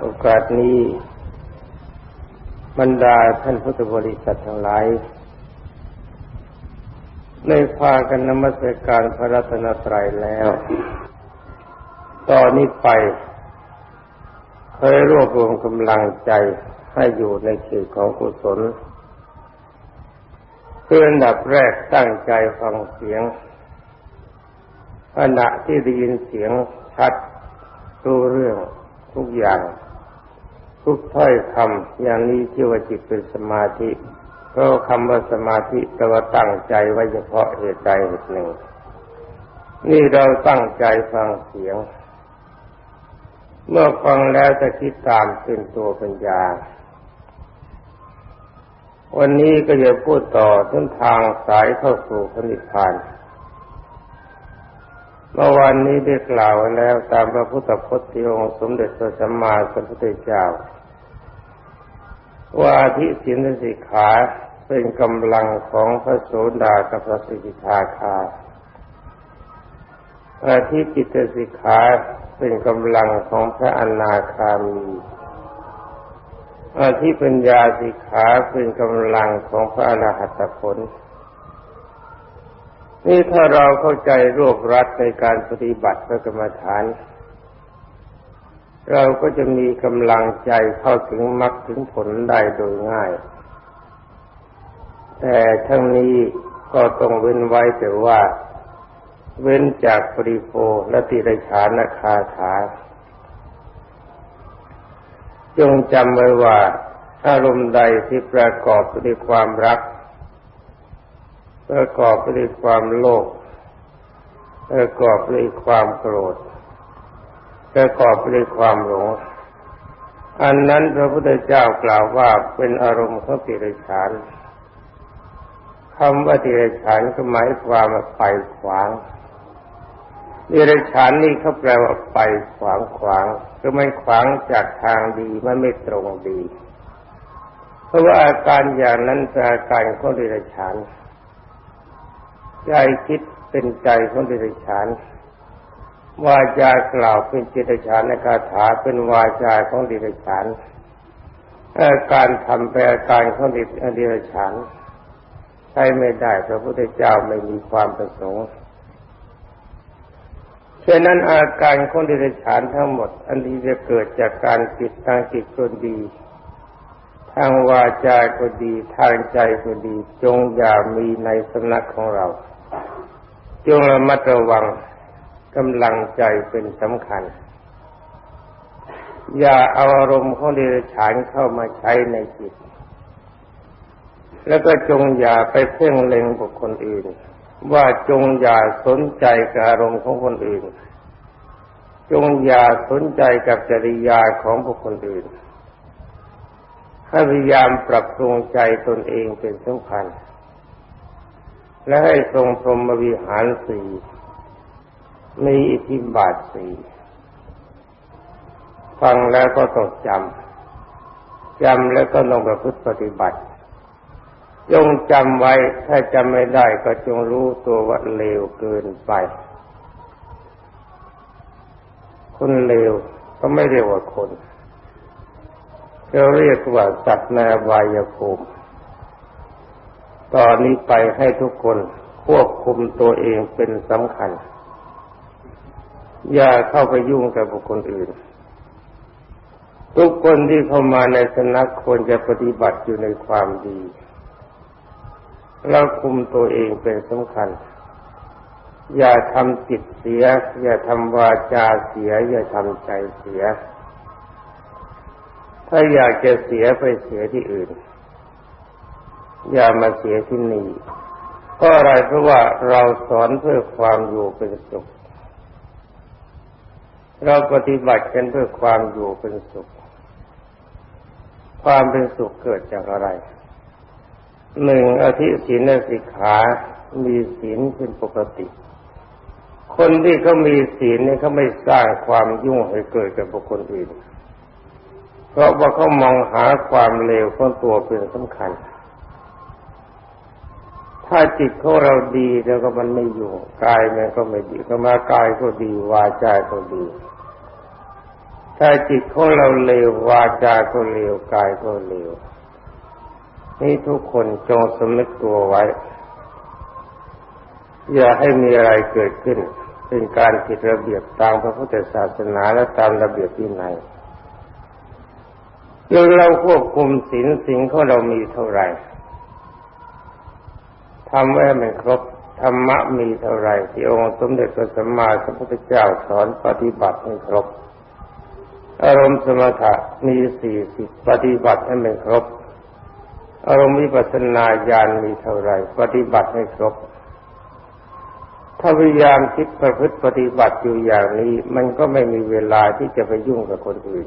โอกาสนี้บรรดาท่านพุทธบริษัททั้งหลายได้พากันนมัสการพระรัตนตรัยแล้ว ตอนนี้ไปเคยรวบรวมกำลังใจให้อยู่ในเขตของกุศลเพื่ออันดับแรกตั้งใจฟังเสียงขณะที่ได้ยินเสียงชัดรู้เรื่อง ทุกอย่าง ทุกถ้อยคำอย่างนี้ที่ว่าจิตเป็นสมาธิเพราะคำว่าสมาธิแปลว่าตั้งใจไว้เฉพาะเหตุใดเหตุหนึ่ง นี่เราตั้งใจฟังเสียง เมื่อฟังแล้วจะคิดตามเป็นตัวปัญญา วันนี้ก็จะพูดต่อถึงทางสายเข้าสู่พระนิพพาน เมื่อวันนี้ได้กล่าวแล้วตามพระพุทธพจน์ที่องค์สมเด็จพระสัมมาสัมพุทธเจ้า ว่าทิศีลสิกขาเป็นกำลังของพระโสดากับพระสิกขาคาอาทิจิตสิกขาเป็นกำลังของพระอนาคามีอาทิปัญญาสิกขาเป็นกำลังของพระอรหัตผล นี่ถ้าเราเข้าใจรวบรัดในการปฏิบัติพระกรรมฐาน เราก็จะมีกำลังใจเข้าถึงมรรคถึงผลได้โดยง่าย แต่ทั้งนี้ก็ต้องเว้นไว้แต่ว่า เว้นจากปริโภและติไรฉานคาถา จงจำไว้ว่าอารมณ์ใดที่ประกอบด้วยความรัก ประกอบไปด้วยความโลภประกอบไปด้วยความโกรธประกอบไปด้วยความหลงอันนั้นพระพุทธเจ้ากล่าวว่าเป็นอารมณ์ของติรฉานคำว่าติรฉานก็หมายความว่าไปขวางติรฉานนี่เขาแปลว่าไปขวางขวางก็ไม่ขวางจากทางดีมันไม่ตรงดี เพราะว่าอาการอย่างนั้นเป็นอาการของติรฉาน ใจคิดเป็นใจของเดรัจฉานวาจากล่าวเป็นจิตฉานในคาถาเป็นวาจาของเดรัจฉานการทำไปอาการของเดรัจฉานใช้ไม่ได้พระพุทธเจ้าไม่มีความประสงค์ฉะนั้นอาการของเดรัจฉานทั้งหมด อันนี้จะเกิดจากการจิตทางจิตก็ดี ทางวาจาก็ดี ทางใจก็ดี จงอย่ามีในสำนักของเรา จงระมัดระวังกำลังใจเป็นสำคัญ อย่าเอาอารมณ์ของเดรัจฉานเข้ามาใช้ในจิต แล้วก็จงอย่าไปเพ่งเล็งบุคคลอื่น ว่าจงอย่าสนใจกับอารมณ์ของคนอื่น จงอย่าสนใจกับจริยาของบุคคลอื่นให้พยายามปรับปรุงใจตนเองเป็นสำคัญ และให้ทรงพรหมวิหารสี่มีอิทธิบาทสี่ฟังแล้วก็ต้องจำจำแล้วก็ลงประพฤติปฏิบัติจงจำไว้ถ้าจำไม่ได้ก็จงรู้ตัวว่าเลวเกินไป คนเลวก็ไม่เรียกว่าคนเราเรียกว่าสัตว์ในวายภูมิ ตอนนี้ไปให้ทุกคนควบคุมตัวเองเป็นสำคัญ อย่าเข้าไปยุ่งกับบุคคลอื่น ทุกคนที่เข้ามาในสนักควรจะปฏิบัติอยู่ในความดีแล้วคุมตัวเองเป็นสำคัญ อย่าทำจิตเสีย อย่าทำวาจาเสีย อย่าทำใจเสีย ถ้าอยากจะเสียไปเสียที่อื่น อย่ามาเสียที่นี่เพราะอะไรเพราะว่าเราสอนเพื่อความอยู่เป็นสุข เราปฏิบัติกันเพื่อความอยู่เป็นสุข ความเป็นสุขเกิดจากอะไรหนึ่งอธิศีลสิกขามีศีลเป็นปกติ คนที่เขามีศีลเนี่ยเขาไม่สร้างความยุ่งให้เกิดกับบุคคลอื่น เพราะว่าเขามองหาความเลวของตัวเป็นสำคัญ ถ้าจิตของเราดีแล้วก็มันไม่อยู่กายมันก็ไม่ดีก็มากายก็ดี วาจาก็ดี ถ้าจิตของเราเลววาจาก็เลวกายก็เลวนี่ทุกคนจงสำนึกตัวไว้ อย่าให้มีอะไรเกิดขึ้น เป็นการผิดระเบียบตามพระพุทธศาสนาและตามระเบียบที่ไหนเมื่อเราควบคุมศีลสิ่งของเรามีเท่าไหร่ ทำไว้ให้มันครบธรรมะมีเท่าไรที่องค์สมเด็จพระสัมมาสัมพุทธเจ้าสอนปฏิบัติให้ครบ อารมณ์สมถะมีสี่สิบปฏิบัติให้มันครบ อารมณ์วิปัสสนาญาณมีเท่าไรปฏิบัติให้ครบ ถ้าพยายามคิดประพฤติปฏิบัติอยู่อย่างนี้ มันก็ไม่มีเวลาที่จะไปยุ่งกับคนอื่น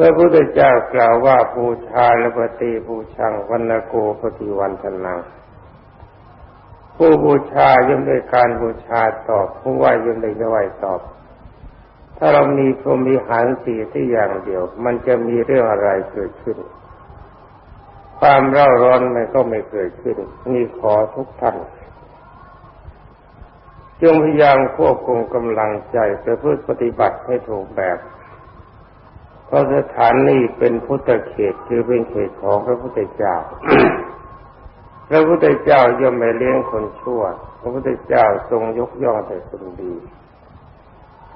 พระพุทธเจ้ากล่าวว่าบูชาลปฏิบูชังวันโกปฏิวันทนัง ผู้บูชาย่อมได้การบูชาตอบผู้ไหวย่อมได้ไหวตอบ ถ้าเรามีพรหมีหารสีที่อย่างเดียว มันจะมีเรื่องอะไรเกิดขึ้น ความเร่าร้อนมันก็ไม่เกิดขึ้น นี่ขอทุกท่านจงพยายามควบคุมกำลังใจเพื่อพื่อปฏิบัติให้ถูกแบบ เพราะสถานนี้เป็นพุทธเขตคือเป็นเขตของพระพุทธเจ้า พระพุทธเจ้าย่อมไม่เลี้ยงคนชั่ว พระพุทธเจ้าทรงยกย่องแต่คนดี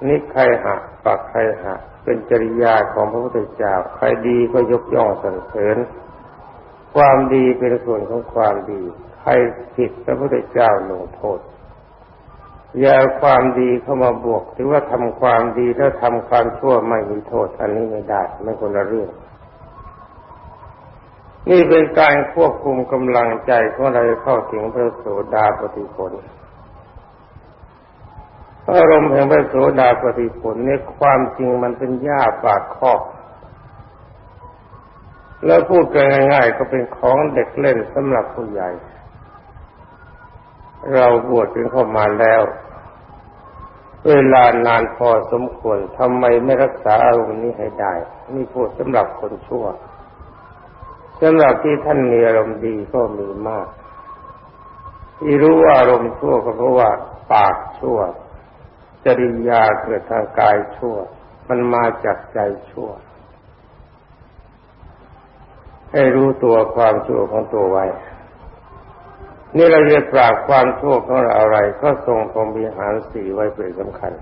นิใครหักปักใครหักเป็นจริยาของพระพุทธเจ้า ใครดีก็ยกย่องสรรเสริญ ความดีเป็นส่วนของความดี ใครผิดพระพุทธเจ้าลงโทษ อย่าความดีเข้ามาบวกถือว่าทำความดีถ้าทำความชั่วไม่มีโทษ อันนี้ไม่ได้ไม่คนละเรื่อง นี่เป็นการควบคุมกำลังใจของเราเข้าถึงพระโสดาปฏิผลอารมณ์แห่งพระโสดาปฏิผลนี่ความจริงมันเป็นหญ้าปากคอกแล้วพูดกันง่าย ๆ ก็เป็นของเด็กเล่นสำหรับผู้ใหญ่ เราบวชกันเข้ามาแล้ว เวลานานพอสมควรทำไมไม่รักษาอารมณ์นี้ให้ได้ นี่พูดสำหรับคนชั่วสำหรับที่ท่านมีอารมณ์ดีก็มีมาก ที่รู้ว่าอารมณ์ชั่วก็เพราะว่าปากชั่ว จริยาเกิดทางกายชั่ว มันมาจากใจชั่ว ให้รู้ตัวความชั่วของตัวไว้ นี่เราจะปราบความชั่วของเราอะไร ก็ทรงพรหมีหารสี่ไว้เป็นสำคัญ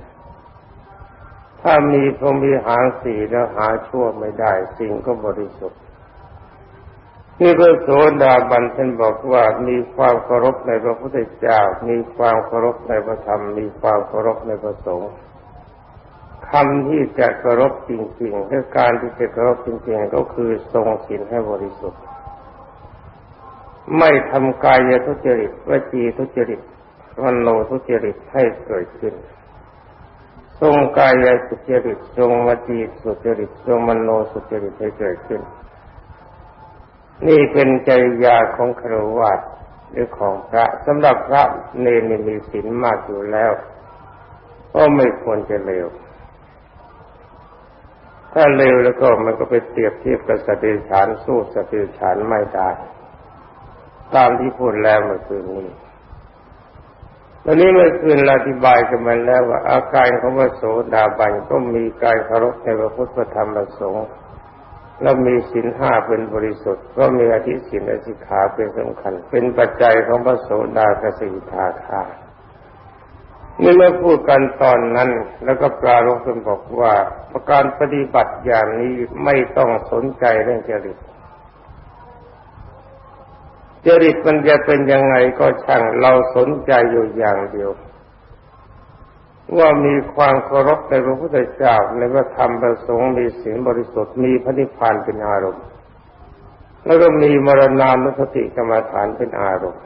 ถ้ามีพรหมีหารสี่แล้วหาชั่วไม่ได้ สิ่งก็บริสุทธิ์นี่พระโสดาบันท่านบอกว่ามีความเคารพในพระพุทธเจ้า มีความเคารพในพระธรรม มีความเคารพในพระสงฆ์คำที่จะเคารพจริงๆและการที่จะเคารพจริงๆ ก็คือทรงศีลให้บริสุทธิ์ ไม่ทำกายทุจริตวจีทุจริตวันโนทุจริตให้เกิดขึ้นทรงกายสุจริตทรงวจีสุจริตทรงมโนสุจริตให้เกิดขึ้น นี่เป็นจริยาของครวัตหรือของพระสำหรับพระเนรมีศีลมากอยู่แล้ว ก็ไม่ควรจะเลวถ้าเลวแล้วก็มันก็ไปเปรียบเทียบกับสติฉานสู้สติฉานไม่ได้ ตามที่พูดแล้วเมื่อคืนนี้ตอนนี้เมื่อคืนอธิบายกันมาแล้วว่า อาการของพระโสดาบันก็มีการเคารพในพระพุทธธรรมประสงค์แล้วมีศีลห้าเป็นบริสุทธิ์ ก็มีอธิศีลอธิขาเป็นสำคัญ เป็นปัจจัยของพระโสดากสิทาคานี่เมื่อพูดกันตอนนั้น แล้วก็ปรารภกันบอกว่าประการปฏิบัติอย่างนี้ไม่ต้องสนใจเรื่องจริต จริตมันจะเป็นยังไงก็ช่างเราสนใจอยู่อย่างเดียว ว่ามีความเคารพในพระพุทธเจ้าในพระธรรมประสงค์มีศีลบริสุทธิ์มีพระนิพพานเป็นอารมณ์ แล้วก็มีมรณานุสติกรรมฐานเป็นอารมณ์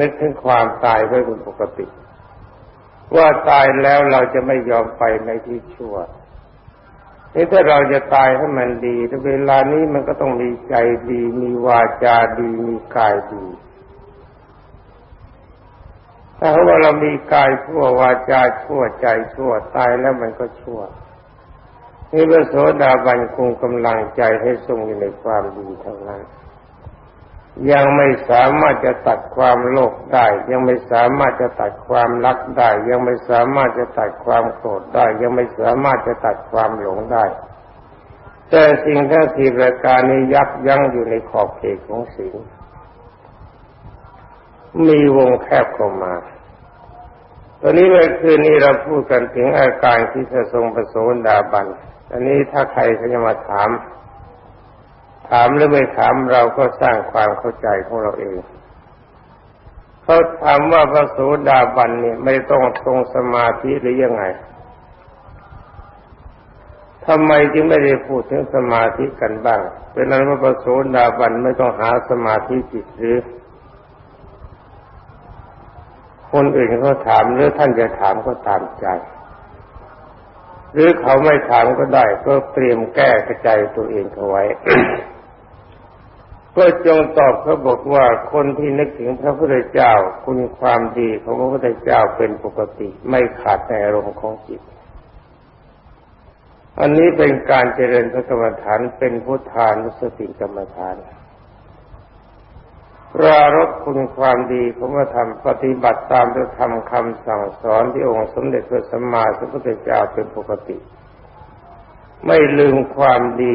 นึกถึงความตายไว้เป็นปกติ ว่าตายแล้วเราจะไม่ยอมไปในที่ชั่ว นี่ถ้าเราจะตายให้มันดีแต่เวลานี้มันก็ต้องมีใจดี มีวาจาดี มีกายดี ถ้าว่าเรามีกายชั่ววาจาชั่วใจชั่วตายแล้วมันก็ชั่วนี่พระโสดาบันคงกำลังใจให้ทรงอยู่ในความดีเท่านั้น ยังไม่สามารถจะตัดความโลภได้ ยังไม่สามารถจะตัดความรักได้ ยังไม่สามารถจะตัดความโกรธได้ ยังไม่สามารถจะตัดความหลงได้ แต่สิ่งทั้งสี่ประการนี้ยับยั้งอยู่ในขอบเขตของสิ่งมีวงแคบเข้ามา ตอนนี้เมื่อคืนนี้เราพูดกันถึงอาการที่จะทรงประโสดาบันอันนี้ถ้าใครเขาจะมาถาม ถามหรือไม่ถามเราก็สร้างความเข้าใจของเราเองเขาถามว่าพระโสดาบันเนี่ยไม่ต้องทรงสมาธิหรือยังไงทำไมจึงไม่ได้พูดถึงสมาธิกันบ้างเป็นนั้นว่าพระโสดาบันไม่ต้องหาสมาธิจิตหรือ คนอื่นเขาถามหรือท่านจะถามก็ตามใจ หรือเขาไม่ถามก็ได้ ก็เตรียมแก้กระจายตัวเองเอาไว้ ก็จงตอบเขาบอกว่าคนที่นึกถึงพระพุทธเจ้า คุณความดีของพระพุทธเจ้าเป็นปกติ ไม่ขาดในอารมณ์ของจิต อันนี้เป็นการเจริญพระกรรมฐานเป็นพุทธานุสติกรรมฐานปรารบคุณความดีของพระธรรมปฏิบัติตามพระธรรมคำสั่งสอนที่องค์สมเด็จพระสัมมาสัมพุทธเจ้าเป็นปกติ ไม่ลืมความดี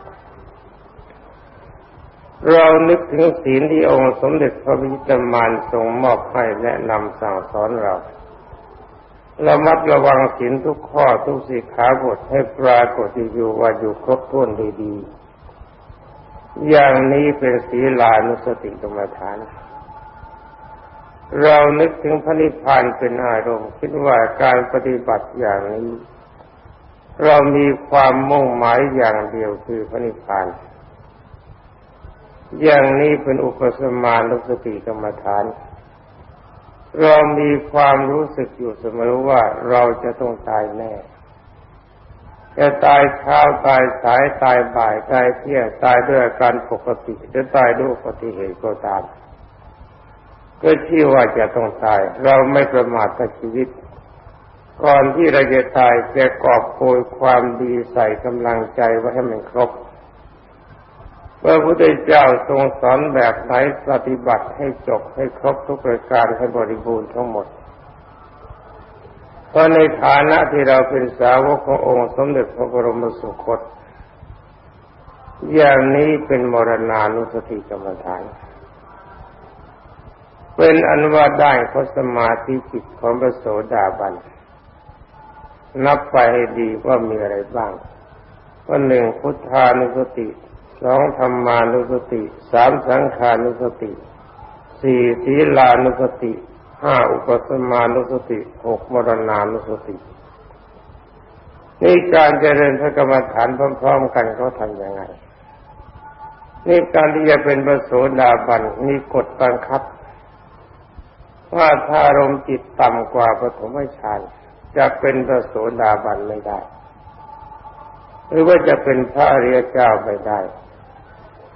เรานึกถึงศีลที่องค์สมเด็จพระวิจิตมานทรงมอบให้แนะนำสั่งสอนเราระมัดระวังศีลทุกข้อทุกสิกขาบทให้ปรากฏอยู่ว่าอยู่ครบถ้วนดีๆอย่างนี้เป็นศีลานุสติกรรมฐาน เรานึกถึงพระนิพพานเป็นอารมณ์คิดว่าการปฏิบัติอย่างนี้ เรามีความมุ่งหมายอย่างเดียวคือพระนิพพาน อย่างนี้เป็นอุปสมานุสติกรรมฐาน เรามีความรู้สึกอยู่เสมอว่าเราจะต้องตายแน่ จะตายเช้าตายสายตายบ่ายตายเที่ยงตายด้วยอาการปกติหรือตายด้วยอุบัติเหตุก็ตาม ก็ชื่อว่าจะต้องตาย เราไม่ประมาทต่อชีวิต ก่อนที่เราจะตายจะกอบโกยความดีใส่กำลังใจไว้ให้มันครบ พระพุทธเจ้าทรงสอนแบบไหนปฏิบัติให้จบให้ครบทุกประการให้บริบูรณ์ทั้งหมดเพราะในฐานะที่เราเป็นสาวกขององค์สมเด็จพระบรมสุคต อย่างนี้เป็นมรณานุสติกรรมฐาน เป็นอันว่าได้พระสมาธิจิตของพระโสดาบัน นับไปให้ดีว่ามีอะไรบ้างว่าหนึ่งพุทธานุสติ สองธรรมานุสติสามสังขานุสติสี่ศีลานุสติห้าอุปสมานุสติหกมรณานุสตินี่การเจริญพระกรรมฐานพร้อมๆกันเขาทำยังไง นี่การที่จะเป็นพระโสดาบันมีกฎบังคับ ว่าถ้ารมจิตต่ำกว่าปฐมฌานจะเป็นพระโสดาบันไม่ได้ หรือว่าจะเป็นพระอริยเจ้าไม่ได้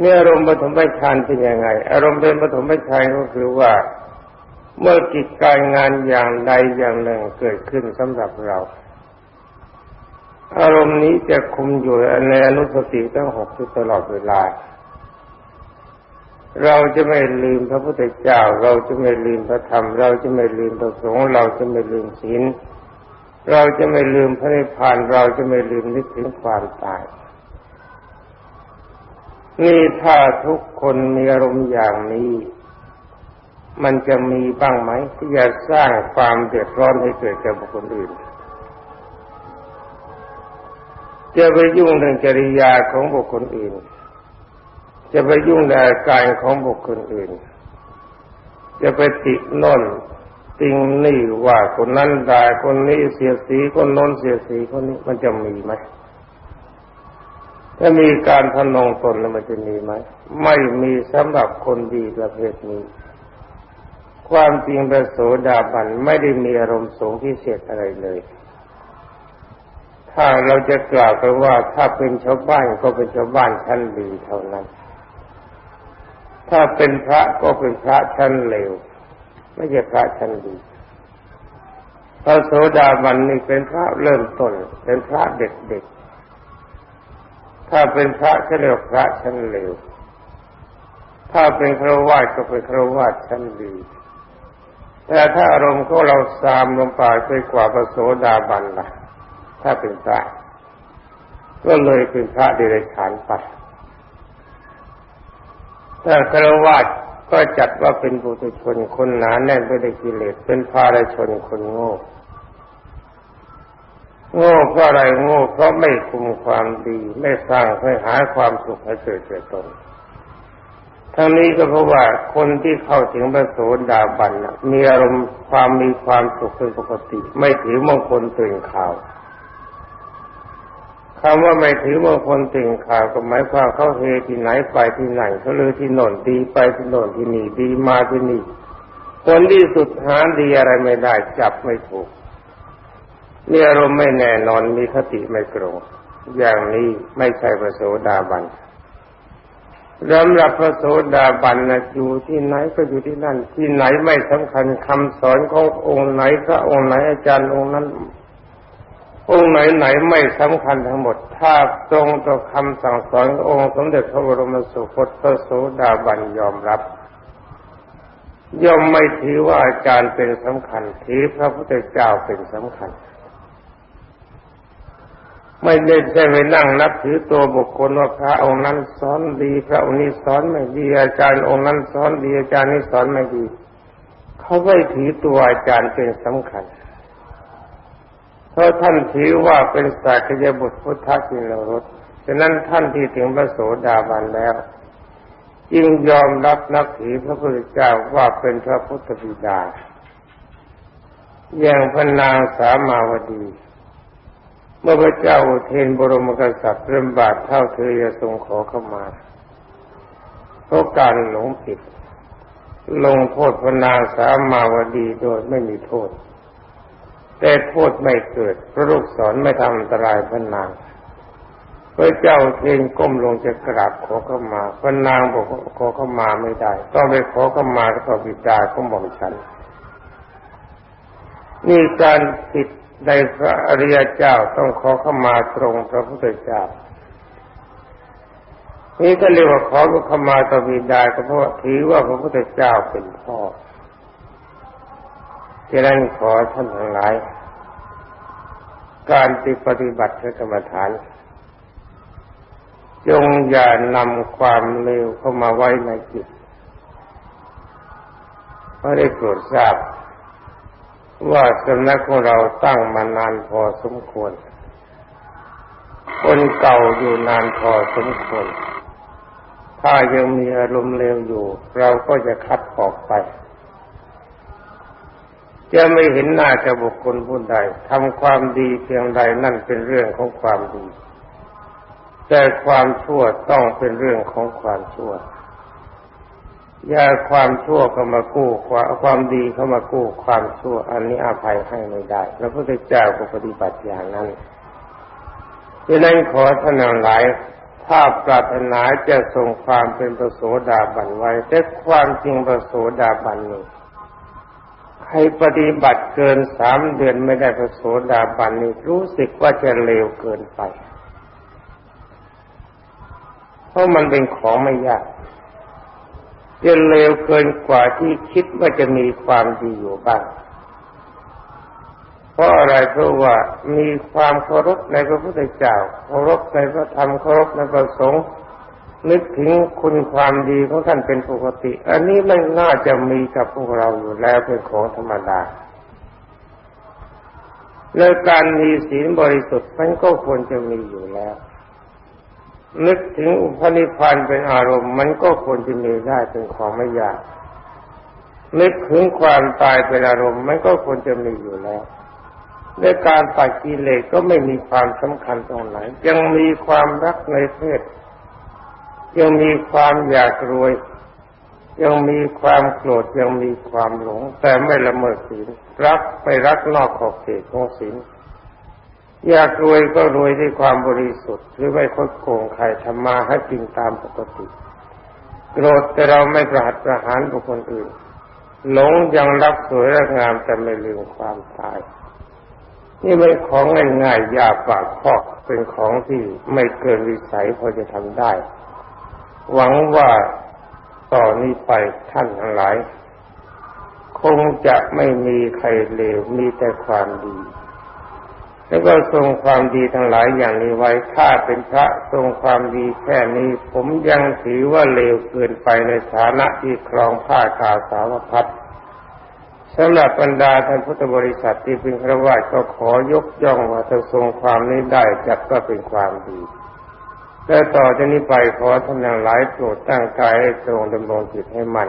เนี่ยอารมณ์ปฐมฌานเป็นยังไง อารมณ์เป็นปฐมฌานก็คือว่า เมื่อกิจการงานอย่างใดอย่างหนึ่งเกิดขึ้นสำหรับเรา อารมณ์นี้จะคุมอยู่ในอนุสติตั้งหกตลอดเวลา เราจะไม่ลืมพระพุทธเจ้า เราจะไม่ลืมพระธรรม เราจะไม่ลืมพระสงฆ์เราจะไม่ลืมศีลเราจะไม่ลืมพระนิพพานเราจะไม่ลืมนึกถึงความตาย นี่ถ้าทุกคนมีอารมณ์อย่างนี้ มันจะมีบ้างไหมที่จะสร้างความเดือดร้อนให้เกิดแก่บุคคลอื่น จะไปยุ่งเรื่องจริยาของบุคคลอื่น จะไปยุ่งในอาการของบุคคลอื่น จะไปติโน่นติงนี่ว่าคนนั้นด่าคนนี้เสียสีคนน้นเสียสีคนนี้มันจะมีไหม ถ้ามีการพนงตนแล้วมันจะมีไหมไม่มีสำหรับคนดีประเภทนี้ ความจริงพระโสดาบันไม่ได้มีอารมณ์สูงพิเศษอะไรเลย ถ้าเราจะกล่าวกันว่าถ้าเป็นชาวบ้านก็เป็นชาวบ้านชั้นดีเท่านั้น ถ้าเป็นพระก็เป็นพระชั้นเลวไม่ใช่พระชั้นดี พระโสดาบันนี่เป็นพระเริ่มต้นเป็นพระเด็กๆ ถ้าเป็นพระก็เรียกพระชั้นเลว ถ้าเป็นครวาสก็เป็นครวาสชั้นดี แต่ถ้าอารมณ์ของเราสามลงไปไปกว่าพระโสดาบันล่ะ ถ้าเป็นพระ ก็เลยเป็นพระเดรัจฉานไปถ้าครวาสก็จัดว่าเป็นบุตรชนคนหนาแน่นไปด้วยกิเลสเป็นภารชนคนโง่ โง่เพราะอะไรโง่เพราะไม่คุมความดี ไม่สร้างให้หาความสุขให้เกิดแก่ตนทั้งนี้ก็เพราะว่าคนที่เข้าถึงพระโสดาบันมีอารมณ์ความมีความสุขเป็นปกติ ไม่ถือมงคลตื่นข่าวคำว่าไม่ถือมงคลติ่งข่าวก็หมายความเขาเฮที่ไหนไปที่ไหนเขาเลยที่โน่นดีไปที่โน่นที่นี่ดีมาที่นี่คนที่สุดหาดีอะไรไม่ได้จับไม่ถูก มีอารมณ์ไม่แน่นอนมีคติไม่ตรงอย่างนี้ไม่ใช่พระโสดาบันสำหรับพระโสดาบันนะอยู่ที่ไหนก็อยู่ที่นั่น ที่ไหนไม่สำคัญคำสอนขององค์ไหนพระองค์ไหนอาจารย์องค์นั้น องค์ไหนไหนไม่สำคัญทั้งหมด ถ้าตรงต่อคำสั่งสอนองค์สมเด็จพระบรมสุคตพระโสดาบันยอมรับ ย่อมไม่ถือว่าอาจารย์เป็นสำคัญถือพระพุทธเจ้าเป็นสำคัญ ไม่ได้ใช่ไปนั่งนับถือตัวบุคคลว่าพระองค์นั้นสอนดีพระองค์นี้สอนไม่ดีอาจารย์องค์นั้นสอนดีอาจารย์นี้สอนไม่ดี เขาไม่ถือตัวอาจารย์เป็นสำคัญ เพราะท่านถือว่าเป็นสักยบุตรพุทธกินรสฉะนั้นท่านที่ถึงพระโสดาบันแล้วจึงยอมรับนับถือพระพุทธเจ้าว่าเป็นพระพุทธบิดาอย่างพระนางสามาวดี มื่อพระเจ้าเทนบรมกษัตริย์เริ่มบาทเท่าเธอจะทรงขอเข้ามาเพราะการหลงผิด ลงโทษพนางสามาวดีโดยไม่มีโทษ แต่โทษไม่เกิดพระลูกศรไม่ทำอันตรายพนางพระเจ้าเทงก้มลงจะกราบขอเข้ามาพนางบอกขอเข้ามาไม่ได้ ต้องไปขอเข้ามาแล้วก็บิดาของหม่อมฉันนี่การผิด ในพระอริยเจ้าต้องขอเข้ามาตรงพระพุทธเจ้า นี่ก็เรียกว่าขอเข้ามาต่อบิดาก็เพราะถือว่าพระพุทธเจ้าเป็นพ่อฉะนั้นขอท่านทั้งหลาย การที่ปฏิบัติกรรมฐาน จงอย่านำความเลวเข้ามาไว้ในจิตเพราะได้โปรดทราบ ว่าสำนักของเราตั้งมานานพอสมควร คนเก่าอยู่นานพอสมควร ถ้ายังมีอารมณ์เลวอยู่ เราก็จะคัดออกไป จะไม่เห็นหน้าจะบุคคลผู้ใดทำความดีเพียงใดนั่นเป็นเรื่องของความดี แต่ความชั่วต้องเป็นเรื่องของความชั่ว อย่าความชั่วเข้ามากู้ความความดีเข้ามากู้ความชั่ว อันนี้อภัยให้ไม่ได้พระพุทธเจ้าก็ปฏิบัติอย่างนั้นดังนั้นขอท่านหลายถ้าปรารถนาจะทรงความเป็นประโสดาบันไว้ แต่ความจริงประโสดาบันนี้ใครปฏิบัติเกินสามเดือนไม่ได้พระโสดาบันนี่รู้สึกว่าจะเลวเกินไป เพราะมันเป็นของไม่ยาก จะเลวเกินกว่าที่คิดว่าจะมีความดีอยู่บ้าง เพราะอะไรเพราะว่ามีความเคารพในพระพุทธเจ้าเคารพในพระธรรมเคารพในพระสงฆ์นึกถึงคุณความดีของท่านเป็นปกติ อันนี้ไม่น่าจะมีกับพวกเราอยู่แล้วเป็นของธรรมดาและการมีศีลบริสุทธิ์มันก็ควรจะมีอยู่แล้ว นึกถึงอุปนิพันธ์เป็นอารมณ์ มันก็ควรจะมีได้เป็นของไม่ยากนึกถึงความตายเป็นอารมณ์ มันก็ควรจะมีอยู่แล้วในการตัดกิเลสก็ไม่มีความสำคัญตรงไหน ยังมีความรักในเพศ ยังมีความอยากรวย ยังมีความโกรธยังมีความหลง แต่ไม่ละเมิดศีลรักไปรักนอกขอบเขตของศีล อยากรวยก็รวยด้วยความบริสุทธิ์ หรือไม่คดโกงใครทำมาให้กินตามปกติ โกรธแต่เราไม่ประหัตประหารบุคคลอื่น หลงยังรักสวยรักงามแต่ไม่ลืมความตาย นี่เป็นของง่ายๆยาปากคอกเป็นของที่ไม่เกินวิสัยพอจะทำได้ หวังว่าต่อนนี้ไปท่านทั้งหลาย คงจะไม่มีใครเลวมีแต่ความดี แล้วก็ทรงความดีทั้งหลายอย่างนี้ไว้ถ้าเป็นพระทรงความดีแค่นี้ ผมยังถือว่าเลวเกินไปในฐานะที่ครองผ้ากาสาวพัดสำหรับบรรดาท่านพุทธบริษัทที่เป็นครวญก็ขอยกย่องว่าถ้าทรงความนี้ได้จับก็เป็นความดีและต่อจากนี้ไปขอท่านทั้งหลายโปรดตั้งกายให้ตรงดำรงจิตให้มั่น